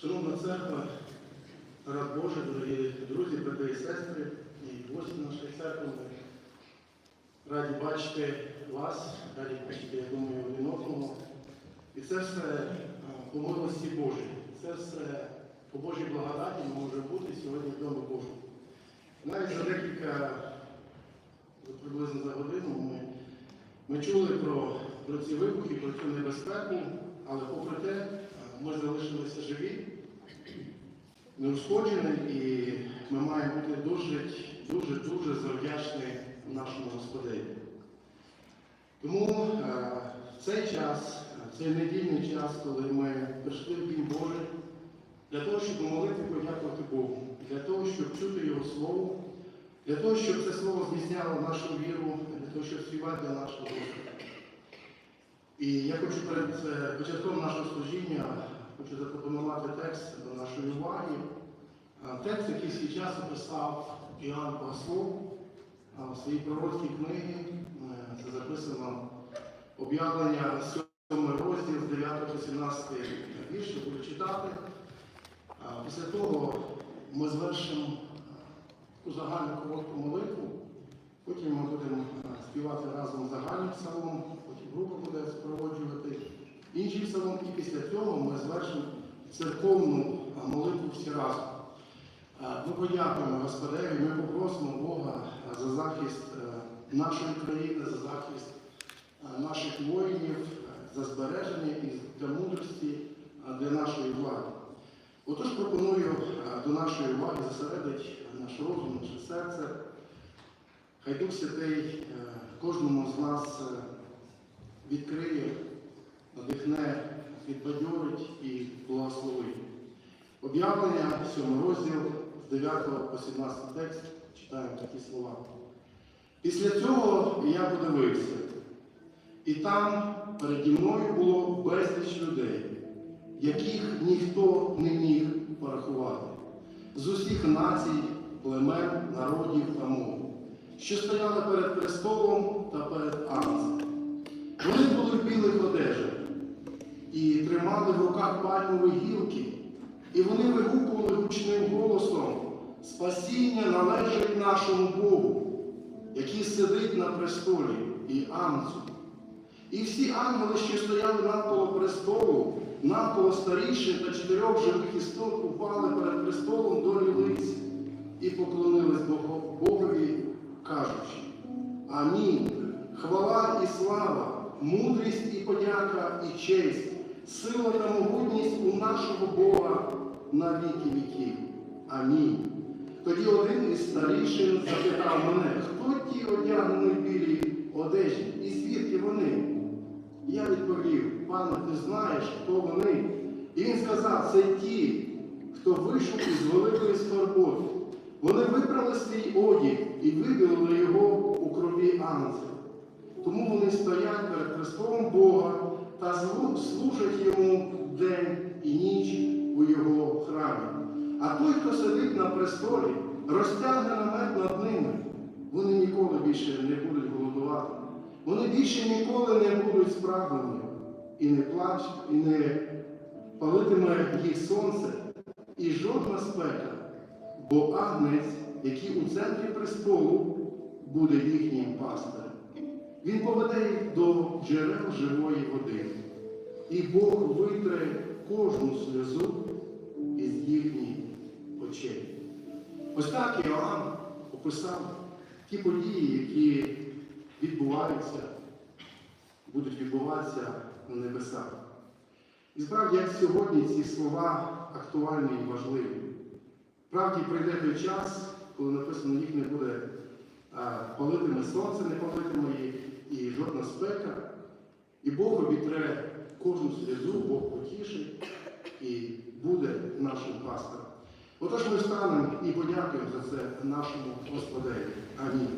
Шановна церква, рад Божий, дорогі друзі, брати і сестри і гості нашої церкви. Ми раді бачити вас, раді бачити, я думаю, один одного. І це все а, по милості Божій. Це все по Божій благодаті може бути сьогодні в Домі Божому. Навіть за декілька, приблизно за годину, ми, ми чули про, про ці вибухи, про цю небезпеку, але попри те, ми залишилися живі, неушкоджені, і ми маємо бути дуже, дуже, дуже завдячні нашому Господеві. Тому е, в цей час, в цей недільний час, коли ми прийшли в Дім Божий, для того, щоб молити, подякувати Богу, для того, щоб чути Його Слово, для того, щоб це слово зміцняло нашу віру, для того, щоб співати для нашого Господа. І я хочу перед е, початком нашого служіння хочу запропонувати текст до нашої уваги. Е, Текст, який свій час описав Іоанн Богослов а, в своїй пророцькій книгі. Е, Це записано об'явлення 7 розділ з 9 по 17 вірш, я буду читати. Після того ми звершимо е, таку загальну коротку молитву. Потім ми будемо е, співати разом загальний псалом, потім група буде супроводжувати інший псалом, і після цього ми звершимо церковну молитву всі разом. Ми подякуємо Господеві, ми попросимо Бога за захист нашої країни, за захист наших воїнів, за збереження і для мудрості для нашої влади. Отож пропоную до нашої уваги зосередити наш розум, наше серце. Хай Дух Святий кожному з нас відкриє, надихне, відбадьорить і благословить. Об'явлення 7 розділ з 9 по 17 текст читаємо такі слова. Після цього я подивився, і там переді мною було безліч людей, яких ніхто не міг порахувати, з усіх націй, племен, народів та мов, що стояли перед престолом та перед ангелом. Вони були в білих одежах і тримали в руках пальмові гілки, і вони вигукували гучним голосом: Спасіння належить нашому Богу, який сидить на престолі і ангелу. І всі ангели, що стояли навколо престолу, навколо старішин та чотирьох живих істот, упали перед престолом до лиць і поклонились Богові, кажучи: Амінь. Хвала і слава, мудрість і подяка, і честь, сила та могутність у нашого Бога на віки віків. Амінь. Тоді один із старішин запитав мене, хто ті одягнені в білій одежі, і звідки вони? Я відповів, пане, ти знаєш, хто вони? І він сказав, це ті, хто вийшов із великої скорботи. Вони вибрали свій одяг і виділили його у крові ангела. Тому вони стоять перед престолом Бога та служать йому день і ніч у його храмі. А той, хто сидить на престолі, розтягне намет над ними. Вони ніколи більше не будуть голодувати. Вони більше ніколи не будуть справними. І не плач, і не палитиме їх сонце, і жодна спека, бо агнець, який у центрі престолу, буде їхнім пастирем. Він поведе їх до джерел живої води, і Бог витре кожну сльозу із їхніх очей. Ось так Іоанн описав ті події, які відбуваються, будуть відбуватися на небесах. І справді, як сьогодні ці слова актуальні і важливі. Справді прийде той час, коли написано, їх не буде палитиме сонце, не палитиме їх, і жодна спека. І Бог обітре кожну сльозу, Бог потішить і буде нашим пастором. Отож ми встанемо і подякуємо за це нашому Господеві. Амінь.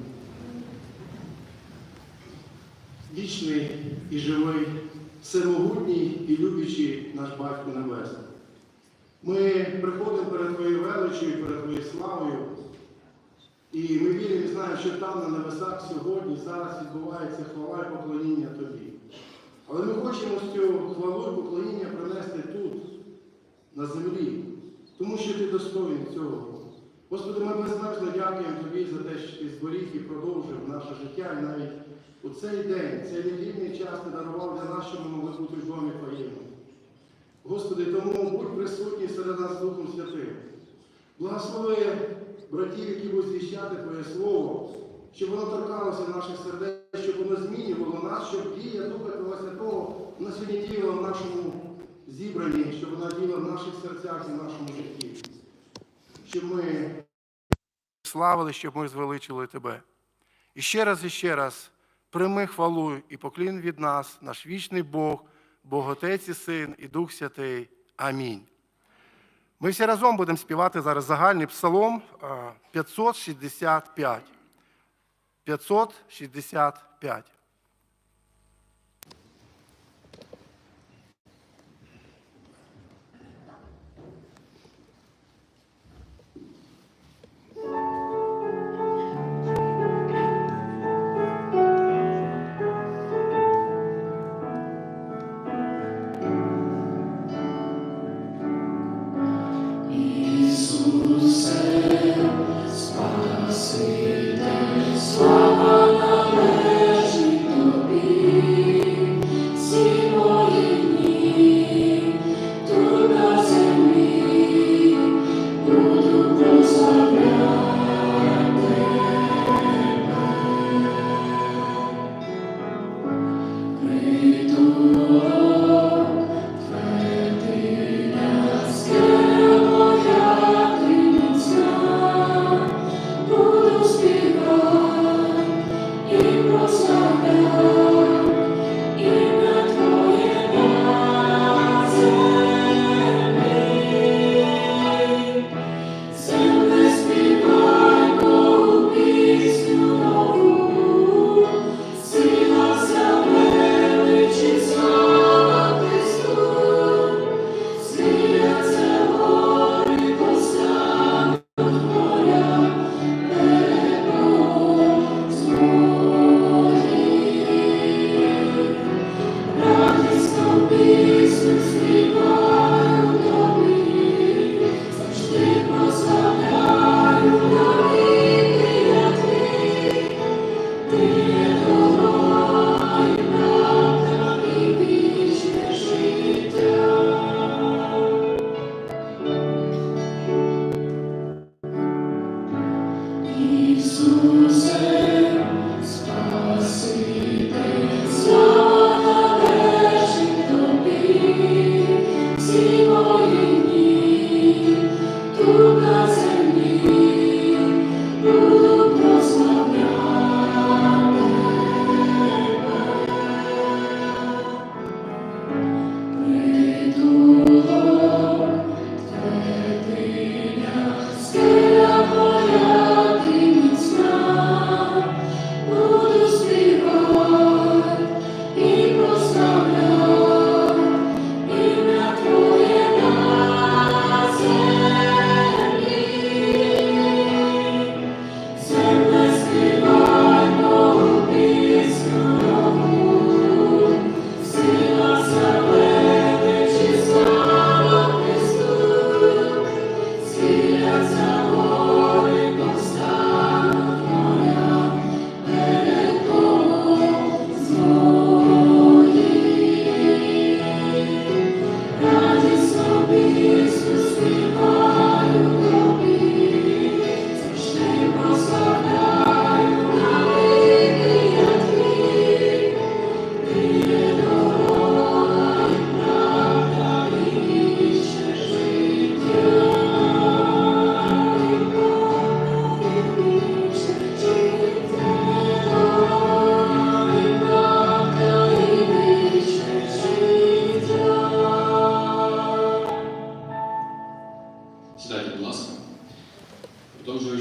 Вічний і живий, всемогутній і любячий наш Батько Небесний. Ми приходимо перед Твоєю величою, перед Твоєю славою. І ми віримо і знаємо, що там на небесах сьогодні, зараз відбувається хвала і поклоніння Тобі. Але ми хочемо цю хвалу і поклоніння принести тут, на землі, достоїн цього. Господи, ми безмежно дякуємо Тобі за те, що Ти зберіг і продовжив наше життя, і навіть у цей день, цей недільний час ти дарував для нас, що ми могли бути в домі Твоєму. Господи, тому будь присутній серед нас Духом Святим. Благослови братів, які будуть звіщати Твоє Слово, щоб воно торкалося наших сердець, щоб воно змінювало нас, щоб дія Духа Твого Святого на сьогодні діяла в нашому зібранні, щоб вона діяла в наших серцях і в нашому житті. Щоб ми славили, щоб ми звеличили Тебе. І ще раз, і ще раз прийми хвалу і поклін від нас, наш вічний Бог, Бог Отець і Син, і Дух Святий. Амінь. Ми всі разом будемо співати зараз загальний псалом а, 565. 565.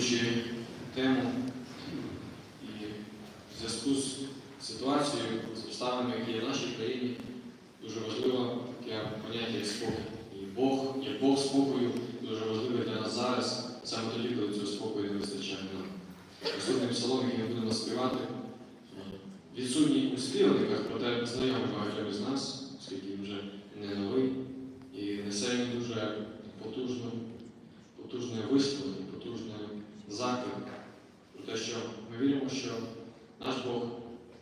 Продовжуючи тему і в зв'язку з ситуацією, з обставинами, які є в нашій країні, дуже важливо таке поняття спокій. І Бог, як Бог спокою, дуже важливий для нас зараз, саме тоді, коли цього спокою не вистачає нам. Наступний псалом, який ми будемо співати, відсутній у співаниках, проте знайомий багатьом із нас, оскільки він вже не новий, і несе він дуже потужну висловлення, заклик про те, що ми віримо, що наш Бог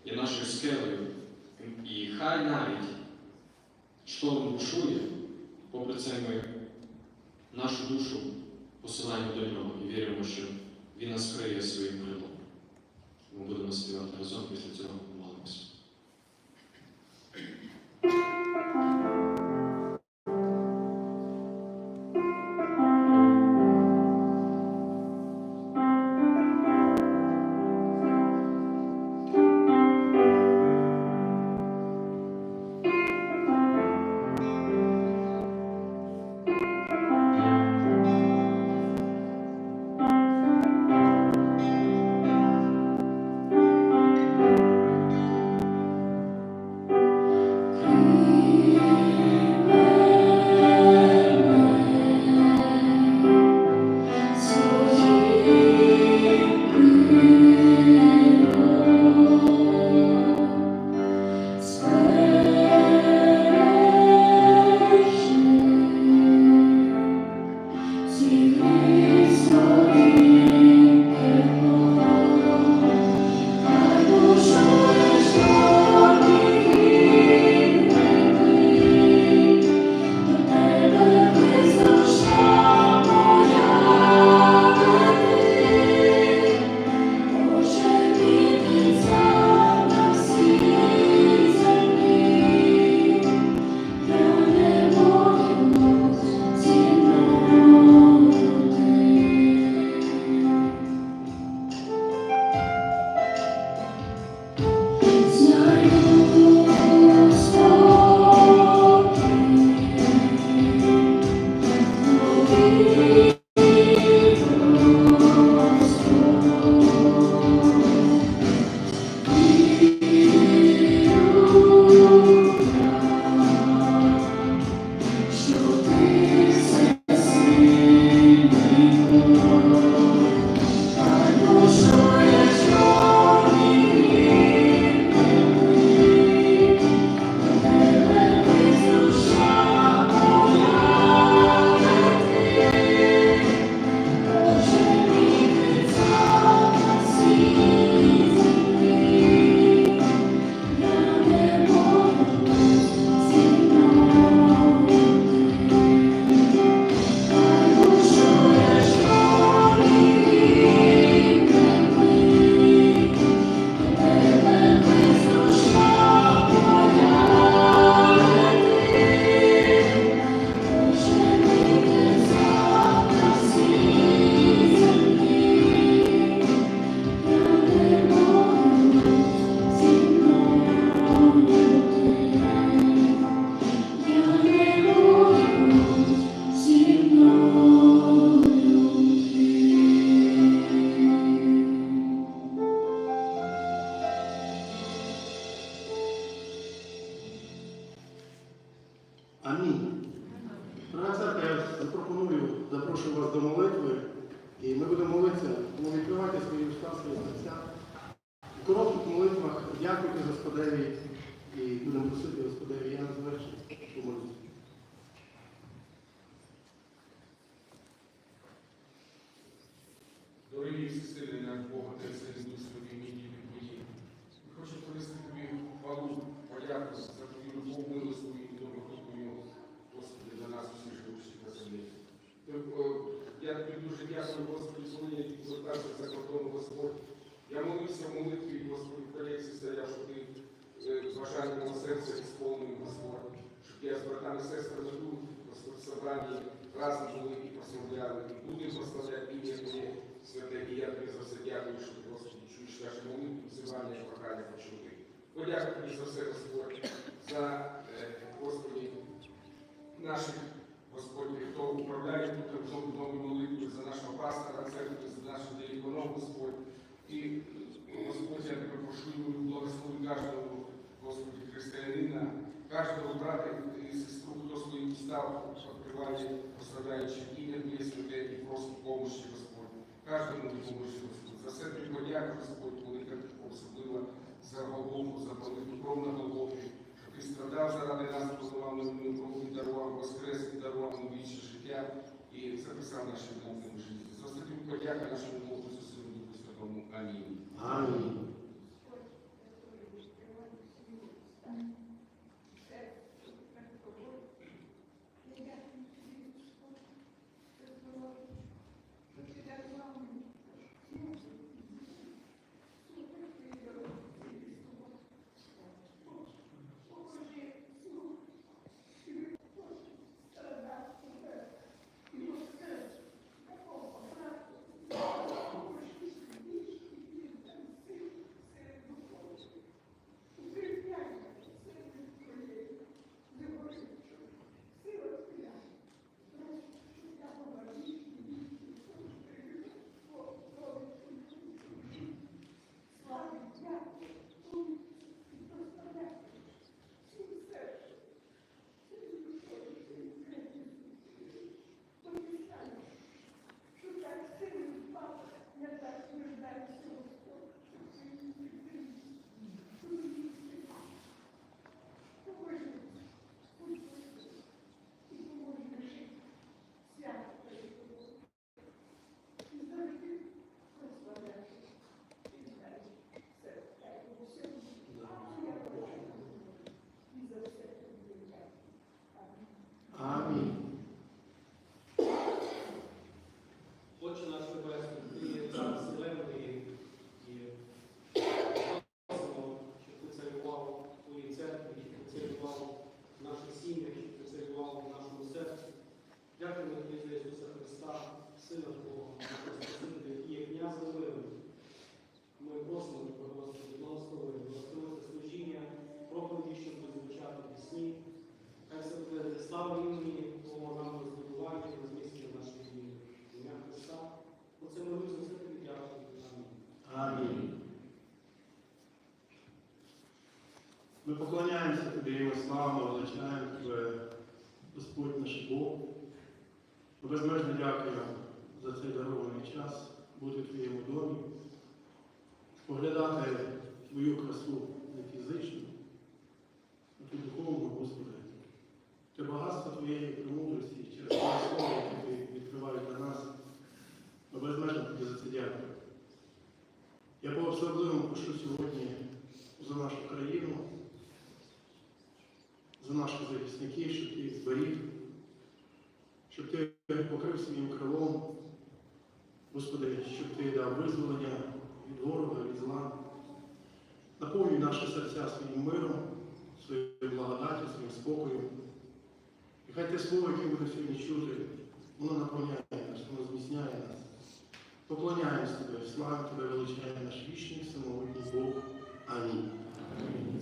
є нашою скелею, і хай навіть шторм бушує, попри це ми нашу душу посилаємо до нього і віримо, що Він нас криє своїм крилом. Ми будемо співати разом після цього you. Наших, Господь, хто управляє тут разом нові молитви, за нашого пастора, церкви, за наших деяконов, Господь. І, Господь, я тебе прошу, благослови кожного, Господи, християнина, кожного брата і сестру, хто своїм став, відкриває, прославляючи ім'я Твоє святе і просить помощі, Господь. Кожному допоможі, Господь. За все тобі подяку, Господь, велика особливо за Голгофу, за велику кров на що ти страдав заради нас, познавав новину кров дарував воскрес, дарував нам вічне життя і записав наші молитви в житті. Зростати подяка нашому Богу, Сину Святому. Амінь. Амінь. Ми славно величаємо тебе, Господь наш Бог. Безмежно дякую за цей дарований час бути в твоєму домі, споглядати твою красу не фізичну, а ту духовну, Господи. Те багатство твоєї премудрості через твоє слово, яке ти відкриваєш для нас. Ми безмежно тобі за це дякую. Я по особливому прошу сьогодні за нашу країну, за наших захисників, щоб ти їх зберіг, щоб ти покрив своїм крилом, Господи, щоб ти дав визволення від ворога, від зла. Наповнюй наші серця своїм миром, своєю благодаттю, своїм спокоєм. І хай те слово, яке буде сьогодні чути, воно наповняє нас, воно зміцняє нас. Поклоняємось Тебе, славимо Тебе, величає наш вічний, всемогутній Бог. Амінь.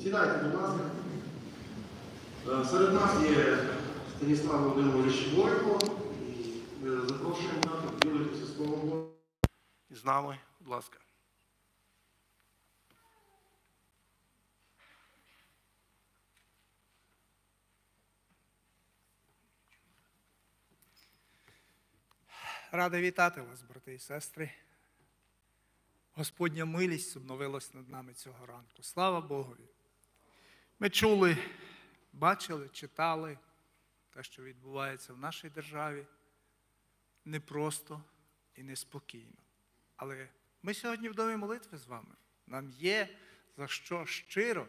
Сідайте, будь ласка. Е, Серед нас є Станіслав Володимирович Бойко, запрошуємо поділитися словом з нами, будь ласка. Радий вітати вас, брати і сестри. Господня милість обновилась над нами цього ранку. Слава Богові. Ми чули, бачили, читали те, що відбувається в нашій державі, непросто і неспокійно. Але ми сьогодні в домі молитви з вами. Нам є за що щиро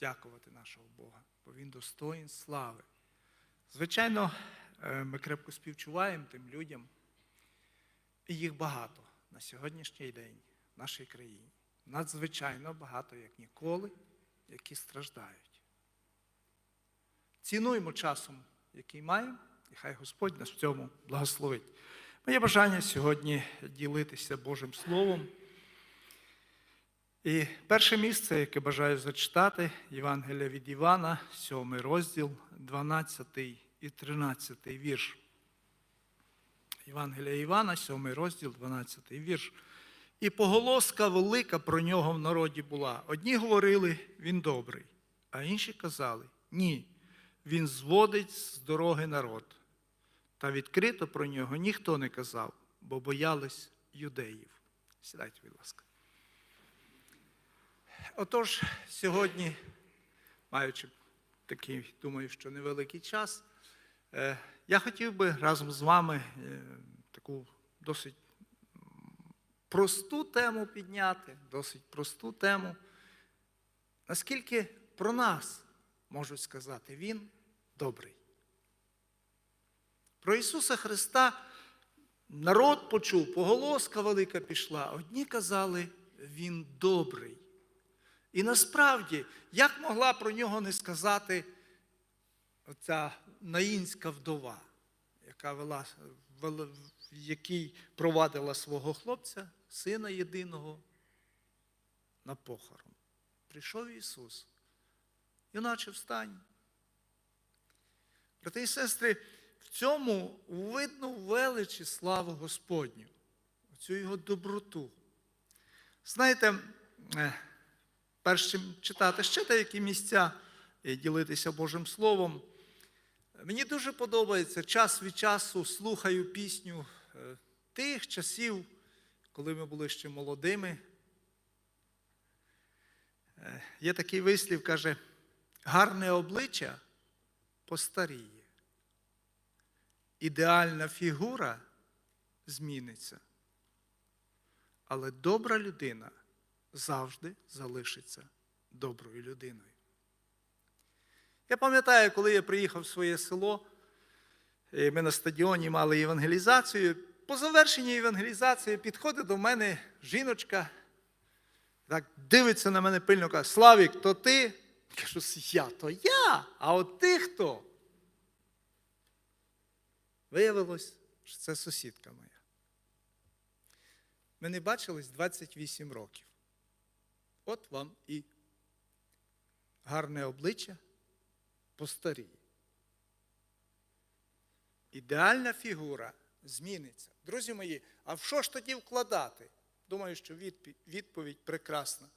дякувати нашого Бога, бо Він достоїн слави. Звичайно, е, ми крепко співчуваємо тим людям, і їх багато на сьогоднішній день в нашій країні. Надзвичайно багато, як ніколи, які страждають. Цінуємо часом, який маємо, і хай Господь нас в цьому благословить. Моє бажання сьогодні ділитися Божим Словом. І перше місце, яке бажаю зачитати, Євангелія від Івана, 7 розділ, 12 і 13 вірш. Євангелія Івана, 7 розділ, 12 вірш. І поголоска велика про нього в народі була. Одні говорили, він добрий, а інші казали, ні, він зводить з дороги народ. Та відкрито про нього ніхто не казав, бо боялись юдеїв. Сідайте, будь ласка. Отож, сьогодні, маючи такий, думаю, що невеликий час, е, я хотів би разом з вами е, таку досить просту тему підняти, досить просту тему. Наскільки про нас можуть сказати, Він добрий. Про Ісуса Христа народ почув, поголоска велика пішла. Одні казали, Він добрий. І насправді, як могла про нього не сказати оця наїнська вдова, яка вела, в якій провадила свого хлопця, сина єдиного, на похорон. Прийшов Ісус. Юначе встань. Брати і сестри, в цьому видно величі славу Господню, цю його доброту. Знаєте, е, перш чим читати ще деякі місця і ділитися Божим Словом, мені дуже подобається час від часу слухаю пісню е, тих часів, коли ми були ще молодими. Е, Є такий вислів, каже, гарне обличчя постаріє. Ідеальна фігура зміниться. Але добра людина завжди залишиться доброю людиною. Я пам'ятаю, коли я приїхав в своє село, і ми на стадіоні мали евангелізацію. По завершенні евангелізації підходить до мене жіночка, так дивиться на мене пильно, каже, Славік, то ти? Кажу, я, то я, а от ти хто? Виявилось, що це сусідка моя. Ми не бачились 28 років. От вам і гарне обличчя постаріє. Ідеальна фігура зміниться. Друзі мої, а в що ж тоді вкладати? Думаю, що відповідь прекрасна.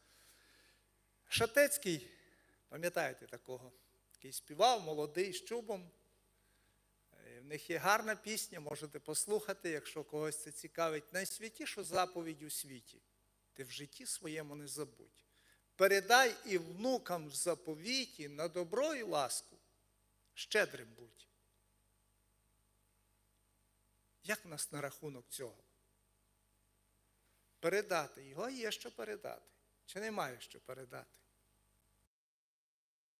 Шатецький, пам'ятаєте такого, який співав молодий з чубом. Них є гарна пісня, можете послухати, якщо когось це цікавить. Найсвятішу заповідь у світі. Ти в житті своєму не забудь. Передай і внукам в заповіті на добро і ласку. Щедрим будь. Як в нас на рахунок цього? Передати. Його є що передати. Чи немає що передати?